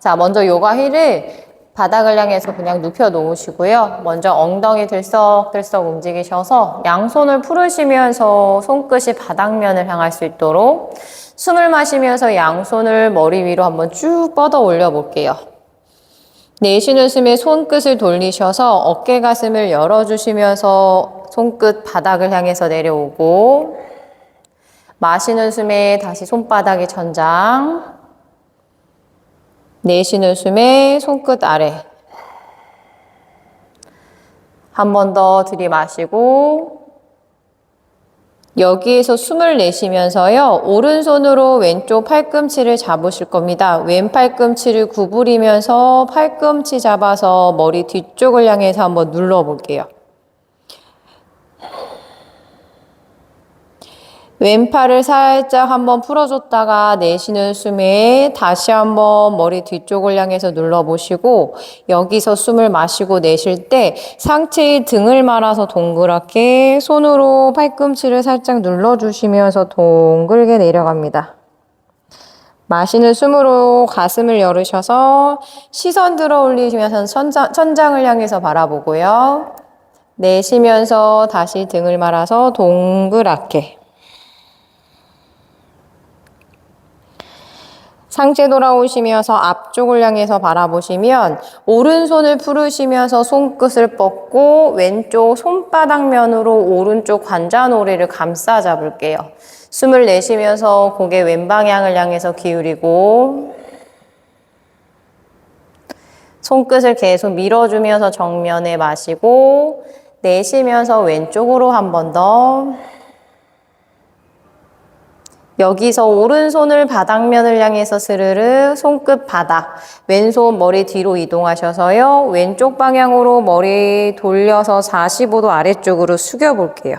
자, 먼저 요가 힐을 바닥을 향해서 그냥 눕혀 놓으시고요. 먼저 엉덩이 들썩들썩 움직이셔서 양손을 풀으시면서 손끝이 바닥면을 향할 수 있도록 숨을 마시면서 양손을 머리 위로 한번 쭉 뻗어 올려 볼게요. 내쉬는 숨에 손끝을 돌리셔서 어깨 가슴을 열어주시면서 손끝 바닥을 향해서 내려오고 마시는 숨에 다시 손바닥이 천장 내쉬는 숨에 손끝 아래 한 번 더 들이마시고 여기에서 숨을 내쉬면서요. 오른손으로 왼쪽 팔꿈치를 잡으실 겁니다. 왼 팔꿈치를 구부리면서 팔꿈치 잡아서 머리 뒤쪽을 향해서 한번 눌러 볼게요. 왼팔을 살짝 한번 풀어줬다가 내쉬는 숨에 다시 한번 머리 뒤쪽을 향해서 눌러보시고 여기서 숨을 마시고 내쉴 때 상체의 등을 말아서 동그랗게 손으로 팔꿈치를 살짝 눌러주시면서 동글게 내려갑니다. 마시는 숨으로 가슴을 열으셔서 시선 들어 올리시면서 천장, 천장을 향해서 바라보고요. 내쉬면서 다시 등을 말아서 동그랗게 상체 돌아오시면서 앞쪽을 향해서 바라보시면 오른손을 풀으시면서 손끝을 뻗고 왼쪽 손바닥면으로 오른쪽 관자놀이를 감싸 잡을게요. 숨을 내쉬면서 고개 왼 방향을 향해서 기울이고 손끝을 계속 밀어주면서 정면에 마시고 내쉬면서 왼쪽으로 한 번 더. 여기서 오른손을 바닥면을 향해서 스르르 손끝 바닥 왼손 머리 뒤로 이동하셔서요. 왼쪽 방향으로 머리 돌려서 45도 아래쪽으로 숙여 볼게요.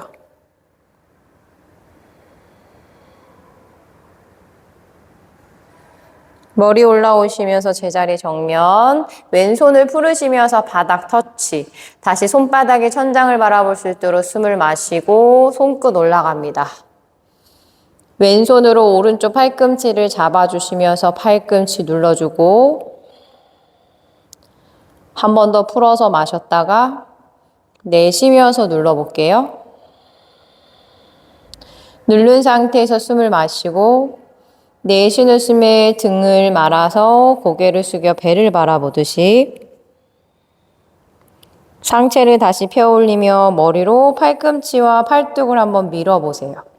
머리 올라오시면서 제자리 정면 왼손을 풀으시면서 바닥 터치. 다시 손바닥에 천장을 바라볼 수 있도록 숨을 마시고 손끝 올라갑니다 왼손으로 오른쪽 팔꿈치를 잡아주시면서 팔꿈치 눌러주고 한 번 더 풀어서 마셨다가 내쉬면서 눌러볼게요. 누른 상태에서 숨을 마시고 내쉬는 숨에 등을 말아서 고개를 숙여 배를 바라보듯이 상체를 다시 펴 올리며 머리로 팔꿈치와 팔뚝을 한번 밀어보세요.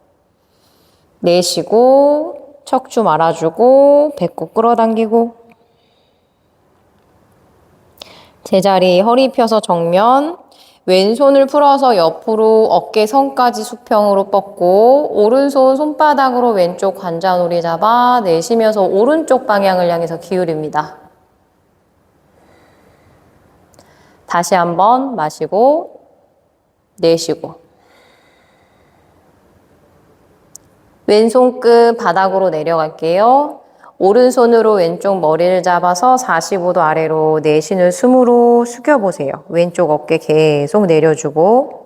내쉬고 척추 말아주고 배꼽 끌어당기고 제자리 허리 펴서 정면 왼손을 풀어서 옆으로 어깨 선까지 수평으로 뻗고 오른손 손바닥으로 왼쪽 관자놀이 잡아 내쉬면서 오른쪽 방향을 향해서 기울입니다. 다시 한번 마시고 내쉬고 왼손 끝 바닥으로 내려갈게요. 오른손으로 왼쪽 머리를 잡아서 45도 아래로 내쉬는 숨으로 숙여보세요. 왼쪽 어깨 계속 내려주고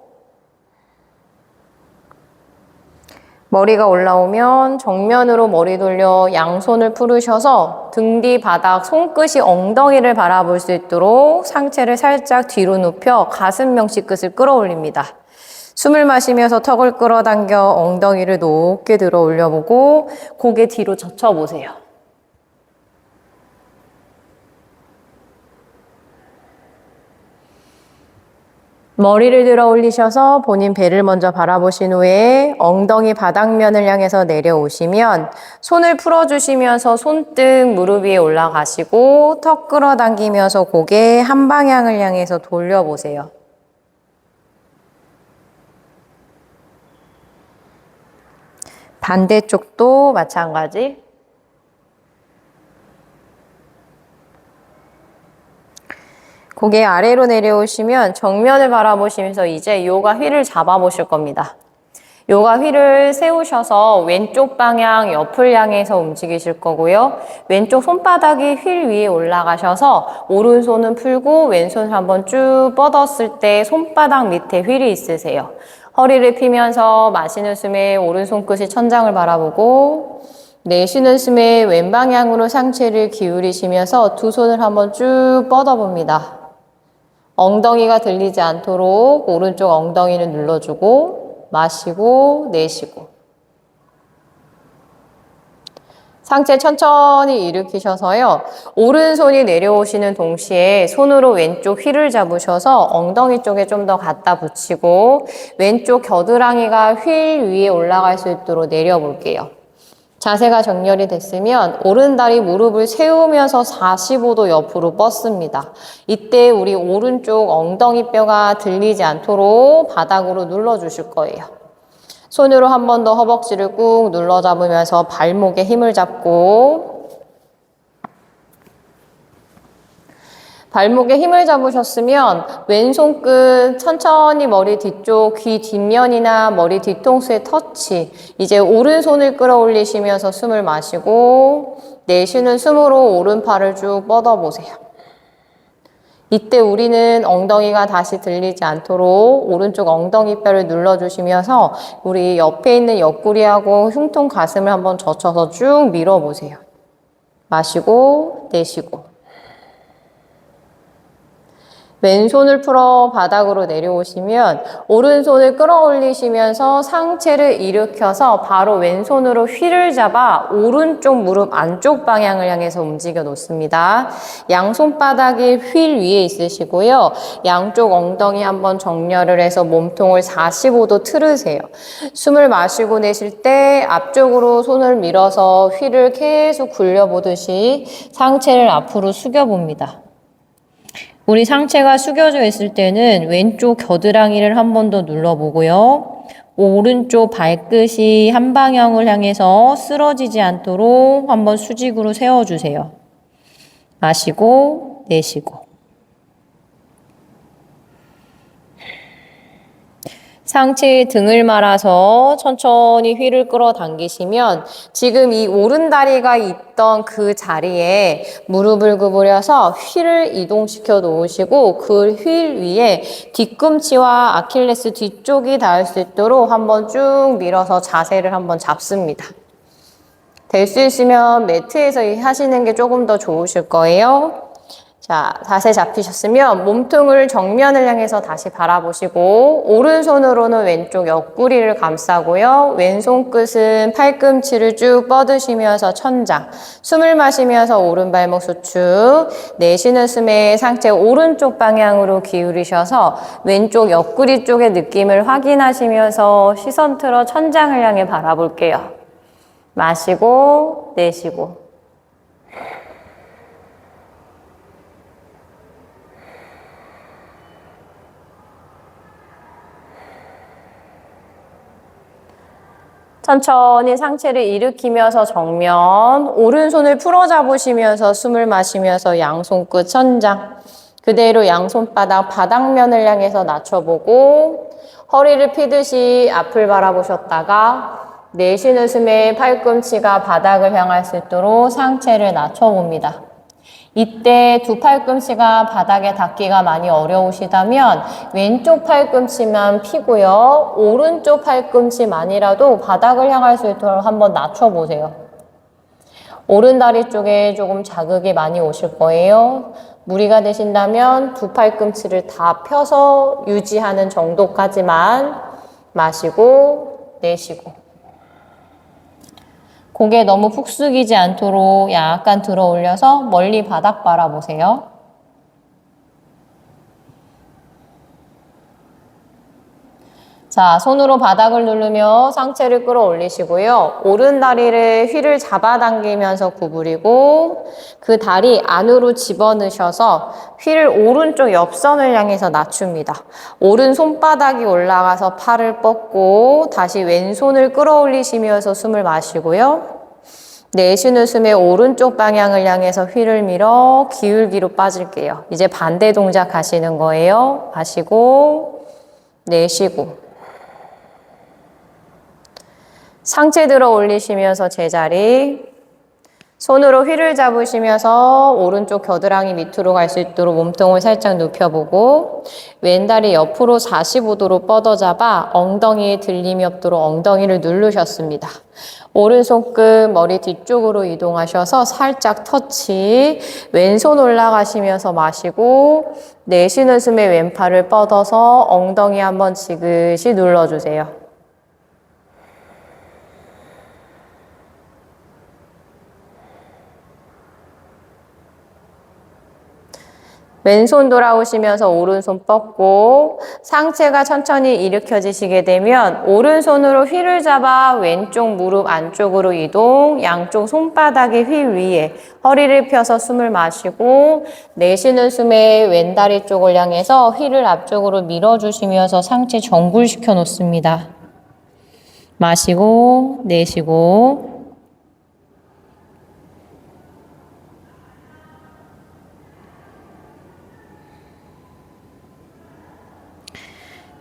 머리가 올라오면 정면으로 머리 돌려 양손을 풀으셔서 등 뒤 바닥 손끝이 엉덩이를 바라볼 수 있도록 상체를 살짝 뒤로 눕혀 가슴 명치 끝을 끌어올립니다. 숨을 마시면서 턱을 끌어당겨 엉덩이를 높게 들어 올려보고 고개 뒤로 젖혀보세요. 머리를 들어 올리셔서 본인 배를 먼저 바라보신 후에 엉덩이 바닥면을 향해서 내려오시면 손을 풀어주시면서 손등 무릎 위에 올라가시고 턱 끌어당기면서 고개 한 방향을 향해서 돌려보세요. 반대쪽도 마찬가지. 고개 아래로 내려오시면 정면을 바라보시면서 이제 요가 휠을 잡아보실 겁니다. 요가 휠을 세우셔서 왼쪽 방향 옆을 향해서 움직이실 거고요. 왼쪽 손바닥이 휠 위에 올라가셔서 오른손은 풀고 왼손을 한번 쭉 뻗었을 때 손바닥 밑에 휠이 있으세요. 허리를 피면서 마시는 숨에 오른손 끝이 천장을 바라보고 내쉬는 숨에 왼 방향으로 상체를 기울이시면서 두 손을 한번 쭉 뻗어봅니다. 엉덩이가 들리지 않도록 오른쪽 엉덩이를 눌러주고 마시고 내쉬고 상체 천천히 일으키셔서요. 오른손이 내려오시는 동시에 손으로 왼쪽 휠을 잡으셔서 엉덩이 쪽에 좀 더 갖다 붙이고 왼쪽 겨드랑이가 휠 위에 올라갈 수 있도록 내려볼게요. 자세가 정렬이 됐으면 오른다리 무릎을 세우면서 45도 옆으로 뻗습니다. 이때 우리 오른쪽 엉덩이 뼈가 들리지 않도록 바닥으로 눌러주실 거예요. 손으로 한 번 더 허벅지를 꾹 눌러 잡으면서 발목에 힘을 잡고 발목에 힘을 잡으셨으면 왼손 끝 천천히 머리 뒤쪽 귀 뒷면이나 머리 뒤통수에 터치. 이제 오른손을 끌어올리시면서 숨을 마시고 내쉬는 숨으로 오른팔을 쭉 뻗어보세요. 이때 우리는 엉덩이가 다시 들리지 않도록 오른쪽 엉덩이 뼈를 눌러주시면서 우리 옆에 있는 옆구리하고 흉통 가슴을 한번 젖혀서 쭉 밀어보세요. 마시고 내쉬고 왼손을 풀어 바닥으로 내려오시면 오른손을 끌어올리시면서 상체를 일으켜서 바로 왼손으로 휠을 잡아 오른쪽 무릎 안쪽 방향을 향해서 움직여 놓습니다. 양손바닥이 휠 위에 있으시고요. 양쪽 엉덩이 한번 정렬을 해서 몸통을 45도 틀으세요. 숨을 마시고 내쉴 때 앞쪽으로 손을 밀어서 휠을 계속 굴려보듯이 상체를 앞으로 숙여봅니다. 우리 상체가 숙여져 있을 때는 왼쪽 겨드랑이를 한 번 더 눌러보고요. 오른쪽 발끝이 한 방향을 향해서 쓰러지지 않도록 한번 수직으로 세워주세요. 마시고 내쉬고. 상체에 등을 말아서 천천히 휠을 끌어당기시면 지금 이 오른다리가 있던 그 자리에 무릎을 구부려서 휠을 이동시켜 놓으시고 그 휠 위에 뒤꿈치와 아킬레스 뒤쪽이 닿을 수 있도록 한번 쭉 밀어서 자세를 한번 잡습니다. 될 수 있으면 매트에서 하시는 게 조금 더 좋으실 거예요. 자, 자세 잡히셨으면 몸통을 정면을 향해서 다시 바라보시고 오른손으로는 왼쪽 옆구리를 감싸고요. 왼손 끝은 팔꿈치를 쭉 뻗으시면서 천장. 숨을 마시면서 오른발목 수축. 내쉬는 숨에 상체 오른쪽 방향으로 기울이셔서 왼쪽 옆구리 쪽의 느낌을 확인하시면서 시선 틀어 천장을 향해 바라볼게요. 마시고 내쉬고. 천천히 상체를 일으키면서 정면, 오른손을 풀어 잡으시면서 숨을 마시면서 양손 끝 천장. 그대로 양손바닥 바닥면을 향해서 낮춰보고 허리를 피듯이 앞을 바라보셨다가 내쉬는 숨에 팔꿈치가 바닥을 향할 수 있도록 상체를 낮춰봅니다. 이때 두 팔꿈치가 바닥에 닿기가 많이 어려우시다면 왼쪽 팔꿈치만 피고요. 오른쪽 팔꿈치만이라도 바닥을 향할 수 있도록 한번 낮춰보세요. 오른 다리 쪽에 조금 자극이 많이 오실 거예요. 무리가 되신다면 두 팔꿈치를 다 펴서 유지하는 정도까지만 마시고 내쉬고 고개 너무 푹 숙이지 않도록 약간 들어 올려서 멀리 바닥 바라보세요. 자, 손으로 바닥을 누르며 상체를 끌어올리시고요. 오른 다리를 휠을 잡아당기면서 구부리고 그 다리 안으로 집어넣으셔서 휠을 오른쪽 옆선을 향해서 낮춥니다. 오른 손바닥이 올라가서 팔을 뻗고 다시 왼손을 끌어올리시면서 숨을 마시고요. 내쉬는 숨에 오른쪽 방향을 향해서 휠을 밀어 기울기로 빠질게요. 이제 반대 동작 하시는 거예요. 마시고 내쉬고 상체 들어 올리시면서 제자리 손으로 휘를 잡으시면서 오른쪽 겨드랑이 밑으로 갈 수 있도록 몸통을 살짝 눕혀보고 왼다리 옆으로 45도로 뻗어잡아 엉덩이에 들림이 없도록 엉덩이를 누르셨습니다. 오른손끝 머리 뒤쪽으로 이동하셔서 살짝 터치 왼손 올라가시면서 마시고 내쉬는 숨에 왼팔을 뻗어서 엉덩이 한번 지그시 눌러주세요. 왼손 돌아오시면서 오른손 뻗고 상체가 천천히 일으켜지시게 되면 오른손으로 휘를 잡아 왼쪽 무릎 안쪽으로 이동 양쪽 손바닥의 휘 위에 허리를 펴서 숨을 마시고 내쉬는 숨에 왼다리 쪽을 향해서 휘를 앞쪽으로 밀어주시면서 상체 정굴시켜 놓습니다. 마시고 내쉬고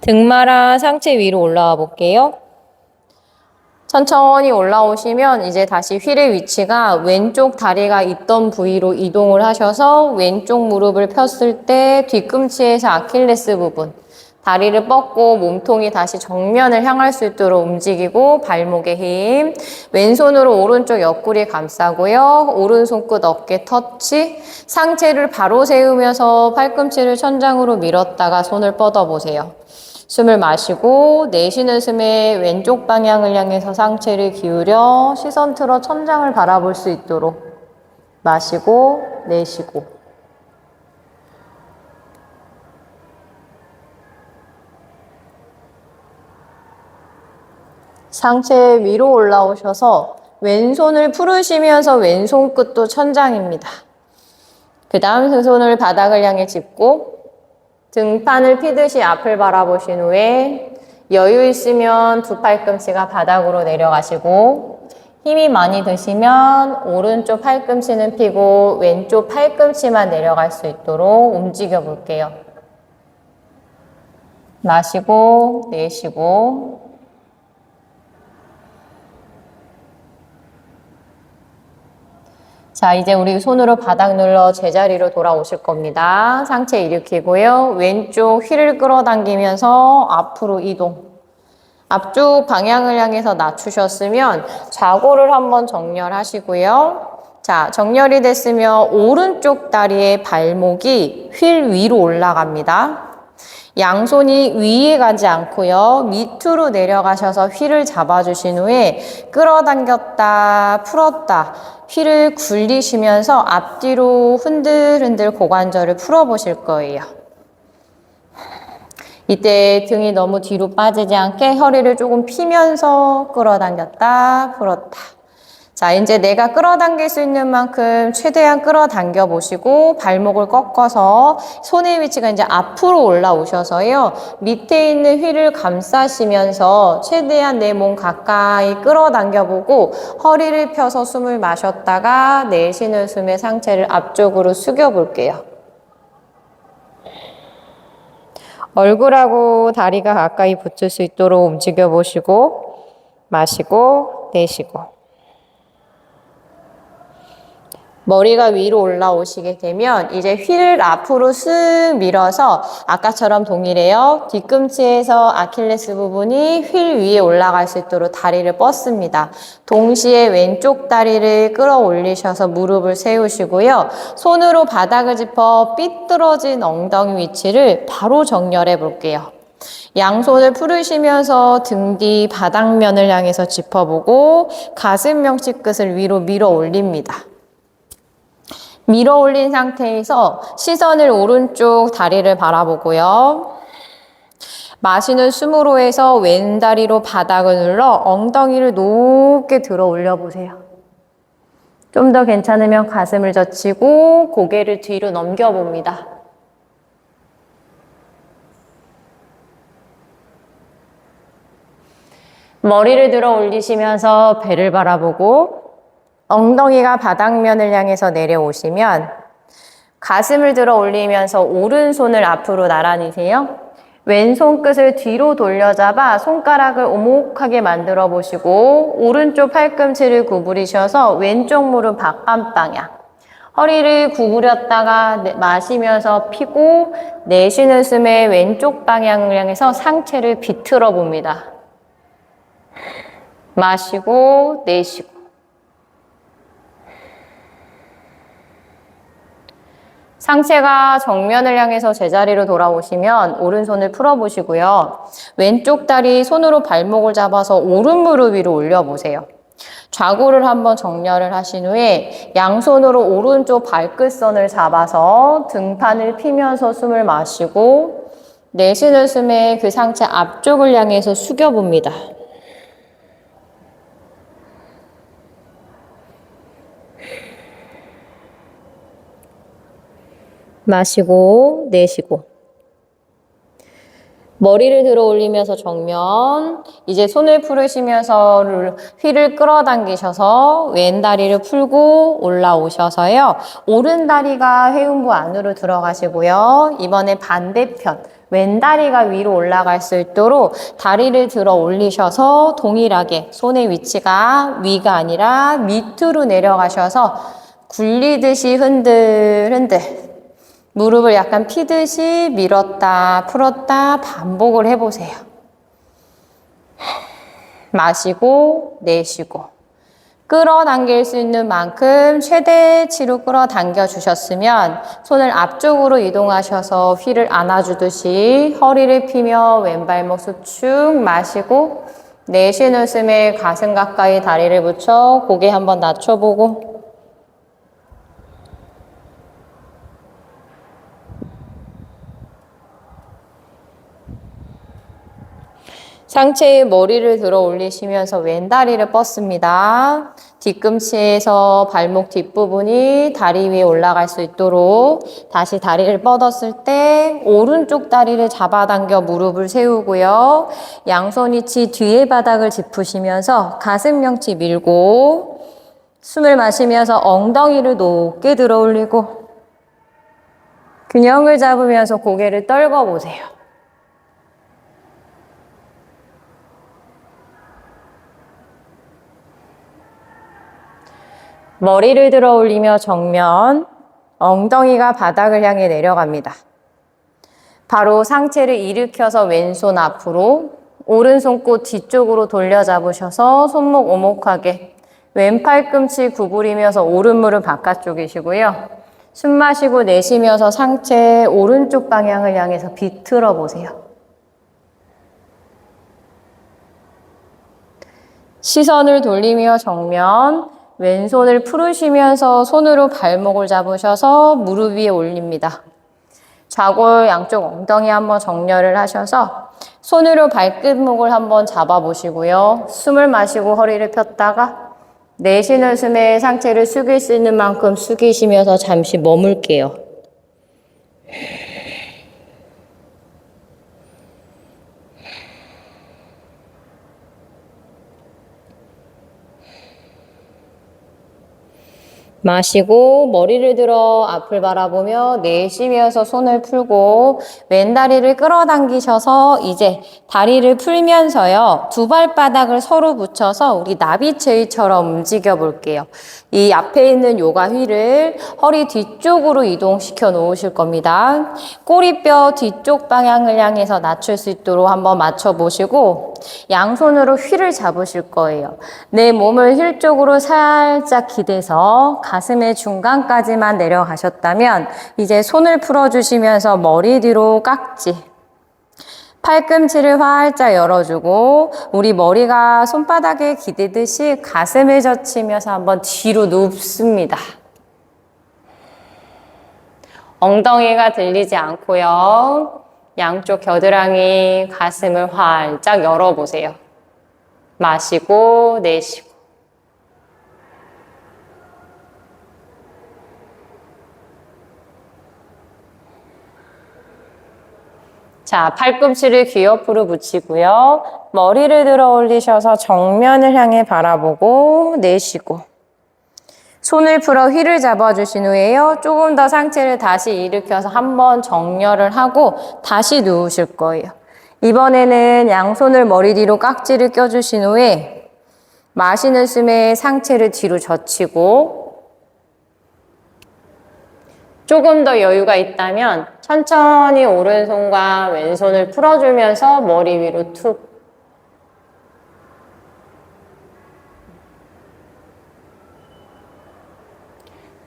등마랑 상체 위로 올라와 볼게요. 천천히 올라오시면 이제 다시 휠의 위치가 왼쪽 다리가 있던 부위로 이동을 하셔서 왼쪽 무릎을 폈을 때 뒤꿈치에서 아킬레스 부분 다리를 뻗고 몸통이 다시 정면을 향할 수 있도록 움직이고 발목에 힘 왼손으로 오른쪽 옆구리 감싸고요 오른손 끝 어깨 터치 상체를 바로 세우면서 팔꿈치를 천장으로 밀었다가 손을 뻗어 보세요 숨을 마시고 내쉬는 숨에 왼쪽 방향을 향해서 상체를 기울여 시선 틀어 천장을 바라볼 수 있도록 마시고 내쉬고 상체 위로 올라오셔서 왼손을 풀으시면서 왼손 끝도 천장입니다. 그 다음 그 손을 바닥을 향해 짚고 등판을 피듯이 앞을 바라보신 후에 여유 있으면 두 팔꿈치가 바닥으로 내려가시고 힘이 많이 드시면 오른쪽 팔꿈치는 피고 왼쪽 팔꿈치만 내려갈 수 있도록 움직여 볼게요. 마시고 내쉬고 자, 이제 우리 손으로 바닥 눌러 제자리로 돌아오실 겁니다. 상체 일으키고요. 왼쪽 휘를 끌어당기면서 앞으로 이동. 앞쪽 방향을 향해서 낮추셨으면 좌고를 한번 정렬하시고요. 자, 정렬이 됐으면 오른쪽 다리의 발목이 휠 위로 올라갑니다. 양손이 위에 가지 않고요. 밑으로 내려가셔서 휠을 잡아주신 후에 끌어당겼다, 풀었다. 휠을 굴리시면서 앞뒤로 흔들흔들 고관절을 풀어보실 거예요. 이때 등이 너무 뒤로 빠지지 않게 허리를 조금 피면서 끌어당겼다, 풀었다. 자, 이제 내가 끌어당길 수 있는 만큼 최대한 끌어당겨 보시고 발목을 꺾어서 손의 위치가 이제 앞으로 올라오셔서요. 밑에 있는 휠을 감싸시면서 최대한 내 몸 가까이 끌어당겨 보고 허리를 펴서 숨을 마셨다가 내쉬는 숨에 상체를 앞쪽으로 숙여 볼게요. 얼굴하고 다리가 가까이 붙을 수 있도록 움직여 보시고 마시고 내쉬고 머리가 위로 올라오시게 되면 이제 휠을 앞으로 쓱 밀어서 아까처럼 동일해요. 뒤꿈치에서 아킬레스 부분이 휠 위에 올라갈 수 있도록 다리를 뻗습니다. 동시에 왼쪽 다리를 끌어올리셔서 무릎을 세우시고요. 손으로 바닥을 짚어 삐뚤어진 엉덩이 위치를 바로 정렬해 볼게요. 양손을 풀으시면서 등 뒤 바닥면을 향해서 짚어보고 가슴 명치 끝을 위로 밀어 올립니다. 밀어 올린 상태에서 시선을 오른쪽 다리를 바라보고요. 마시는 숨으로 해서 왼다리로 바닥을 눌러 엉덩이를 높게 들어 올려 보세요. 좀 더 괜찮으면 가슴을 젖히고 고개를 뒤로 넘겨 봅니다. 머리를 들어 올리시면서 배를 바라보고 엉덩이가 바닥면을 향해서 내려오시면 가슴을 들어 올리면서 오른손을 앞으로 나란히세요. 왼손 끝을 뒤로 돌려잡아 손가락을 오목하게 만들어 보시고 오른쪽 팔꿈치를 구부리셔서 왼쪽 무릎 바깥 방향. 허리를 구부렸다가 내- 마시면서 피고 내쉬는 숨에 왼쪽 방향을 향해서 상체를 비틀어 봅니다. 마시고 내쉬고. 상체가 정면을 향해서 제자리로 돌아오시면 오른손을 풀어보시고요. 왼쪽 다리 손으로 발목을 잡아서 오른 무릎 위로 올려보세요. 좌골을 한번 정렬을 하신 후에 양손으로 오른쪽 발끝선을 잡아서 등판을 피면서 숨을 마시고 내쉬는 숨에 그 상체 앞쪽을 향해서 숙여봅니다. 마시고 내쉬고. 머리를 들어 올리면서 정면 이제 손을 풀으시면서 룰- 휘를 끌어당기셔서 왼 다리를 풀고 올라오셔서요. 오른 다리가 회음부 안으로 들어가시고요. 이번에 반대편 왼 다리가 위로 올라갈 수 있도록 다리를 들어 올리셔서 동일하게 손의 위치가 위가 아니라 밑으로 내려가셔서 굴리듯이 흔들 흔들 무릎을 약간 피듯이 밀었다 풀었다 반복을 해보세요. 마시고 내쉬고 끌어당길 수 있는 만큼 최대치로 끌어당겨 주셨으면 손을 앞쪽으로 이동하셔서 휘를 안아주듯이 허리를 피며 왼발목 수축 마시고 내쉬는 숨에 가슴 가까이 다리를 붙여 고개 한번 낮춰보고 상체에 머리를 들어 올리시면서 왼다리를 뻗습니다. 뒤꿈치에서 발목 뒷부분이 다리 위에 올라갈 수 있도록 다시 다리를 뻗었을 때 오른쪽 다리를 잡아당겨 무릎을 세우고요. 양손 위치 뒤에 바닥을 짚으시면서 가슴 명치 밀고 숨을 마시면서 엉덩이를 높게 들어 올리고 균형을 잡으면서 고개를 떨궈 보세요. 머리를 들어 올리며 정면, 엉덩이가 바닥을 향해 내려갑니다. 바로 상체를 일으켜서 왼손 앞으로, 오른손 꽃 뒤쪽으로 돌려 잡으셔서 손목 오목하게, 왼팔 꿈치 구부리면서 오른 무릎 바깥쪽이시고요. 숨 마시고 내쉬면서 상체 오른쪽 방향을 향해서 비틀어 보세요. 시선을 돌리며 정면, 왼손을 풀으시면서 손으로 발목을 잡으셔서 무릎 위에 올립니다. 좌골 양쪽 엉덩이 한번 정렬을 하셔서 손으로 발끝목을 한번 잡아보시고요. 숨을 마시고 허리를 폈다가 내쉬는 숨에 상체를 숙일 수 있는 만큼 숙이시면서 잠시 머물게요. 마시고 머리를 들어 앞을 바라보며 내쉬면서 손을 풀고 왼다리를 끌어당기셔서 이제 다리를 풀면서요 두 발바닥을 서로 붙여서 우리 나비체위처럼 움직여 볼게요. 이 앞에 있는 요가 휠을 허리 뒤쪽으로 이동시켜 놓으실 겁니다. 꼬리뼈 뒤쪽 방향을 향해서 낮출 수 있도록 한번 맞춰 보시고 양손으로 휠을 잡으실 거예요. 내 몸을 휠 쪽으로 살짝 기대서 가슴의 중간까지만 내려가셨다면 이제 손을 풀어주시면서 머리 뒤로 깍지 팔꿈치를 활짝 열어주고 우리 머리가 손바닥에 기대듯이 가슴을 젖히면서 한번 뒤로 눕습니다. 엉덩이가 들리지 않고요. 양쪽 겨드랑이 가슴을 활짝 열어보세요. 마시고 내쉬고. 자, 팔꿈치를 귀 옆으로 붙이고요. 머리를 들어 올리셔서 정면을 향해 바라보고 내쉬고. 손을 풀어 휠을 잡아주신 후에요. 조금 더 상체를 다시 일으켜서 한번 정렬을 하고 다시 누우실 거예요. 이번에는 양손을 머리 뒤로 깍지를 껴주신 후에 마시는 숨에 상체를 뒤로 젖히고 조금 더 여유가 있다면 천천히 오른손과 왼손을 풀어주면서 머리 위로 툭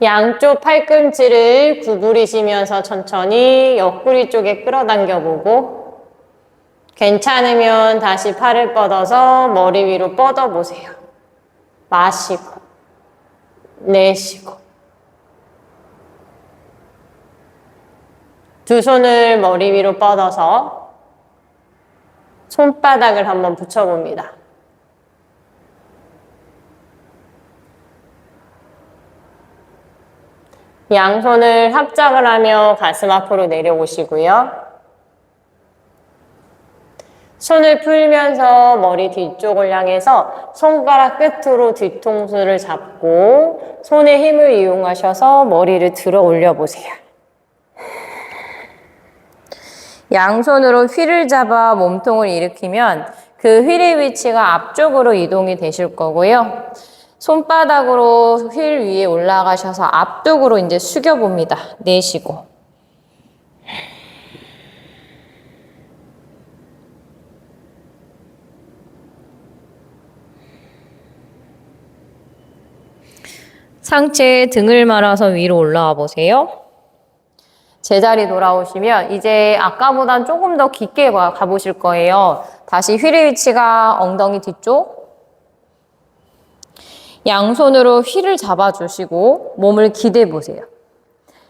양쪽 팔꿈치를 구부리시면서 천천히 옆구리 쪽에 끌어당겨 보고 괜찮으면 다시 팔을 뻗어서 머리 위로 뻗어 보세요. 마시고 내쉬고 두 손을 머리 위로 뻗어서 손바닥을 한번 붙여봅니다. 양손을 합작을 하며 가슴 앞으로 내려오시고요. 손을 풀면서 머리 뒤쪽을 향해서 손가락 끝으로 뒤통수를 잡고 손의 힘을 이용하셔서 머리를 들어 올려 보세요. 양손으로 휠을 잡아 몸통을 일으키면 그 휠의 위치가 앞쪽으로 이동이 되실 거고요. 손바닥으로 휠 위에 올라가셔서 앞쪽으로 이제 숙여 봅니다. 내쉬고. 상체에 등을 말아서 위로 올라와 보세요. 제자리 돌아오시면 이제 아까보단 조금 더 깊게 가- 가보실 거예요. 다시 휠의 위치가 엉덩이 뒤쪽. 양손으로 휠을 잡아주시고 몸을 기대 보세요.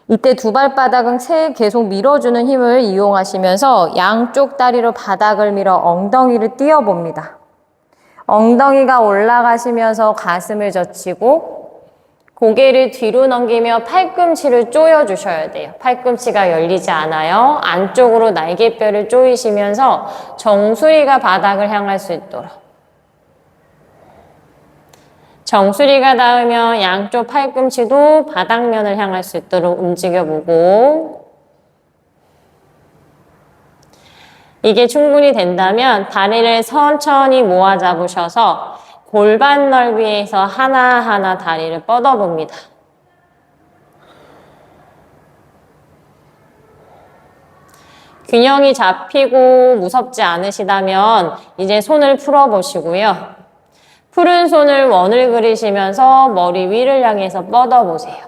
이때 두 발바닥은 세 계속 밀어주는 힘을 이용하시면서 양쪽 다리로 바닥을 밀어 엉덩이를 띄워봅니다. 엉덩이가 올라가시면서 가슴을 젖히고 고개를 뒤로 넘기며 팔꿈치를 조여주셔야 돼요. 팔꿈치가 열리지 않아요. 안쪽으로 날개뼈를 조이시면서 정수리가 바닥을 향할 수 있도록. 정수리가 닿으면 양쪽 팔꿈치도 바닥면을 향할 수 있도록 움직여보고 이게 충분히 된다면 다리를 천천히 모아 잡으셔서 골반 넓이에서 하나하나 다리를 뻗어봅니다. 균형이 잡히고 무섭지 않으시다면 이제 손을 풀어보시고요. 푸른 손을 원을 그리시면서 머리 위를 향해서 뻗어보세요.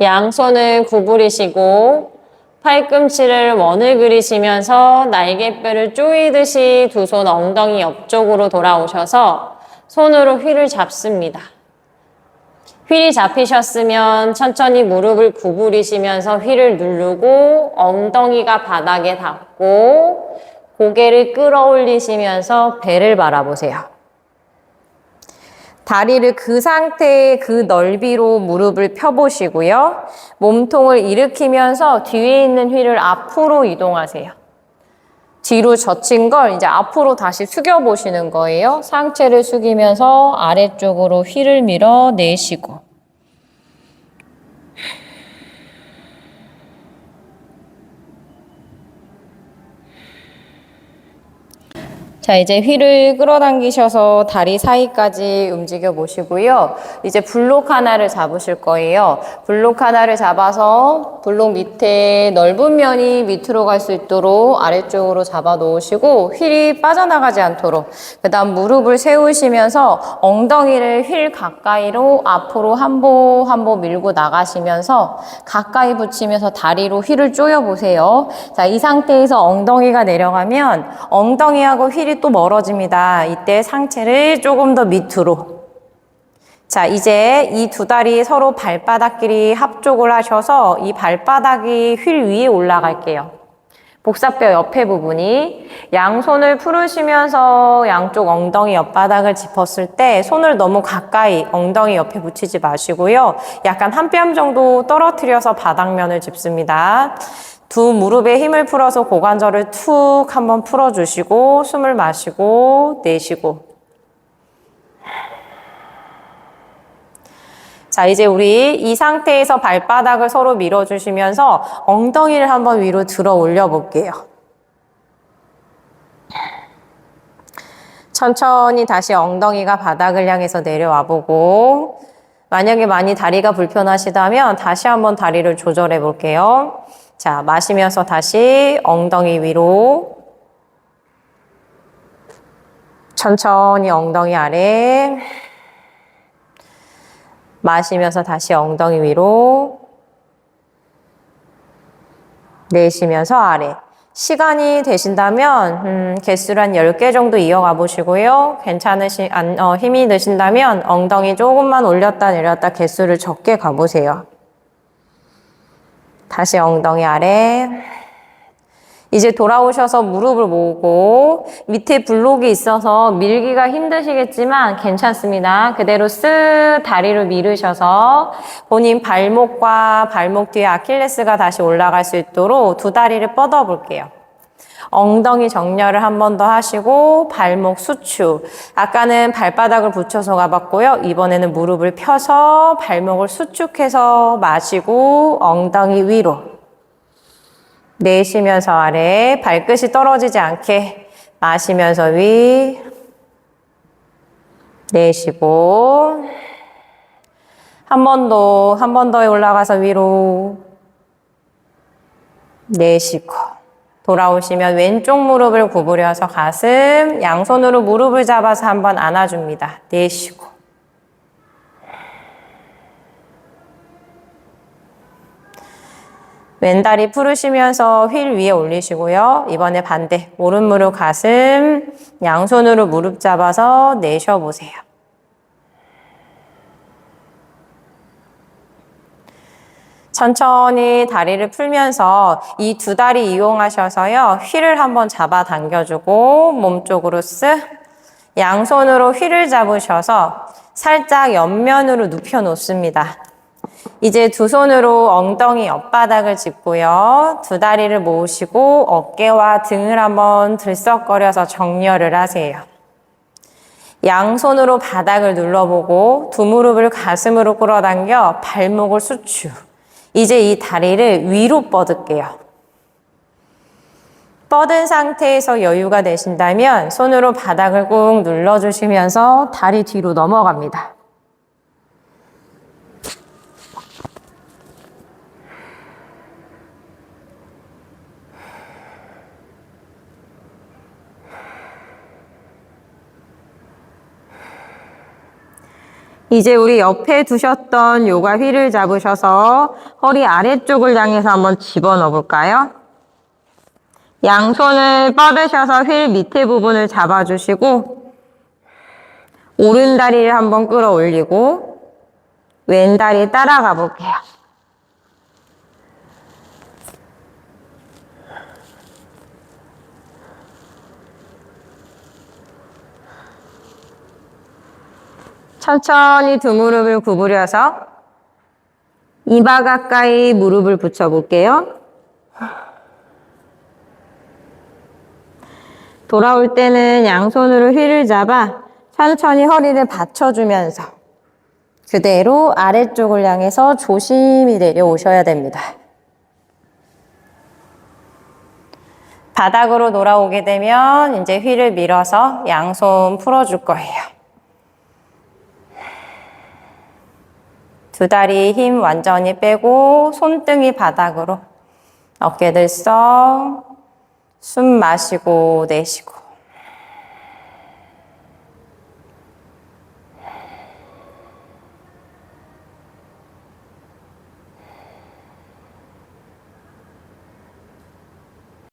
양손을 구부리시고 팔꿈치를 원을 그리시면서 날개뼈를 조이듯이 두 손 엉덩이 옆쪽으로 돌아오셔서 손으로 휠을 잡습니다. 휠이 잡히셨으면 천천히 무릎을 구부리시면서 휠을 누르고 엉덩이가 바닥에 닿고 고개를 끌어올리시면서 배를 바라보세요. 다리를 그 상태의 그 넓이로 무릎을 펴보시고요. 몸통을 일으키면서 뒤에 있는 휠을 앞으로 이동하세요. 뒤로 젖힌 걸 이제 앞으로 다시 숙여보시는 거예요. 상체를 숙이면서 아래쪽으로 휠을 밀어 내쉬고. 자, 이제 휠을 끌어당기셔서 다리 사이까지 움직여 보시고요. 이제 블록 하나를 잡으실 거예요. 블록 하나를 잡아서 블록 밑에 넓은 면이 밑으로 갈 수 있도록 아래쪽으로 잡아 놓으시고 휠이 빠져나가지 않도록 그 다음 무릎을 세우시면서 엉덩이를 휠 가까이로 앞으로 한 보 한 보 밀고 나가시면서 가까이 붙이면서 다리로 휠을 조여 보세요. 자, 이 상태에서 엉덩이가 내려가면 엉덩이하고 휠이 또 멀어집니다. 이때 상체를 조금 더 밑으로. 자, 이제 이 두 다리 서로 발바닥끼리 합족을 하셔서 이 발바닥이 휠 위에 올라갈게요. 복사뼈 옆에 부분이 양손을 풀으시면서 양쪽 엉덩이 옆바닥을 짚었을 때 손을 너무 가까이 엉덩이 옆에 붙이지 마시고요. 약간 한 뼘 정도 떨어뜨려서 바닥면을 짚습니다. 두 무릎에 힘을 풀어서 고관절을 툭 한번 풀어주시고 숨을 마시고 내쉬고 자, 이제 우리 이 상태에서 발바닥을 서로 밀어주시면서 엉덩이를 한번 위로 들어 올려 볼게요. 천천히 다시 엉덩이가 바닥을 향해서 내려와 보고, 만약에 많이 다리가 불편하시다면 다시 한번 다리를 조절해 볼게요. 자, 마시면서 다시 엉덩이 위로. 천천히 엉덩이 아래. 마시면서 다시 엉덩이 위로 내쉬면서 아래 시간이 되신다면 음, 개수를 한 10개 정도 이어가 보시고요. 괜찮으시 안, 어, 힘이 드신다면 엉덩이 조금만 올렸다 내렸다 개수를 적게 가보세요. 다시 엉덩이 아래 이제 돌아오셔서 무릎을 모으고 밑에 블록이 있어서 밀기가 힘드시겠지만 괜찮습니다. 그대로 쓱 다리를 밀으셔서 본인 발목과 발목 뒤에 아킬레스가 다시 올라갈 수 있도록 두 다리를 뻗어 볼게요. 엉덩이 정렬을 한 번 더 하시고 발목 수축. 아까는 발바닥을 붙여서 가봤고요. 이번에는 무릎을 펴서 발목을 수축해서 마시고 엉덩이 위로. 내쉬면서 아래 발끝이 떨어지지 않게 마시면서 위 내쉬고 한 번 더, 한 번 더 올라가서 위로 내쉬고 돌아오시면 왼쪽 무릎을 구부려서 가슴 양손으로 무릎을 잡아서 한번 안아줍니다. 내쉬고 왼다리 풀으시면서 휠 위에 올리시고요. 이번에 반대 오른 무릎 가슴 양손으로 무릎 잡아서 내쉬어보세요. 천천히 다리를 풀면서 이 두 다리 이용하셔서요. 휠을 한번 잡아 당겨주고 몸 쪽으로 쓱 양손으로 휠을 잡으셔서 살짝 옆면으로 눕혀 놓습니다. 이제 두 손으로 엉덩이 옆바닥을 짚고요. 두 다리를 모으시고 어깨와 등을 한번 들썩거려서 정렬을 하세요. 양손으로 바닥을 눌러보고 두 무릎을 가슴으로 끌어당겨 발목을 수축. 이제 이 다리를 위로 뻗을게요. 뻗은 상태에서 여유가 되신다면 손으로 바닥을 꾹 눌러주시면서 다리 뒤로 넘어갑니다. 이제 우리 옆에 두셨던 요가 휠을 잡으셔서 허리 아래쪽을 향해서 한번 집어넣어 볼까요? 양손을 뻗으셔서 휠 밑에 부분을 잡아주시고 오른 다리를 한번 끌어올리고 왼 다리 따라가 볼게요. 천천히 두 무릎을 구부려서 이마 가까이 무릎을 붙여 볼게요. 돌아올 때는 양손으로 휠을 잡아 천천히 허리를 받쳐주면서 그대로 아래쪽을 향해서 조심히 내려오셔야 됩니다. 바닥으로 돌아오게 되면 이제 휠을 밀어서 양손 풀어줄 거예요. 두 다리 힘 완전히 빼고 손등이 바닥으로 어깨 들썩 숨 마시고 내쉬고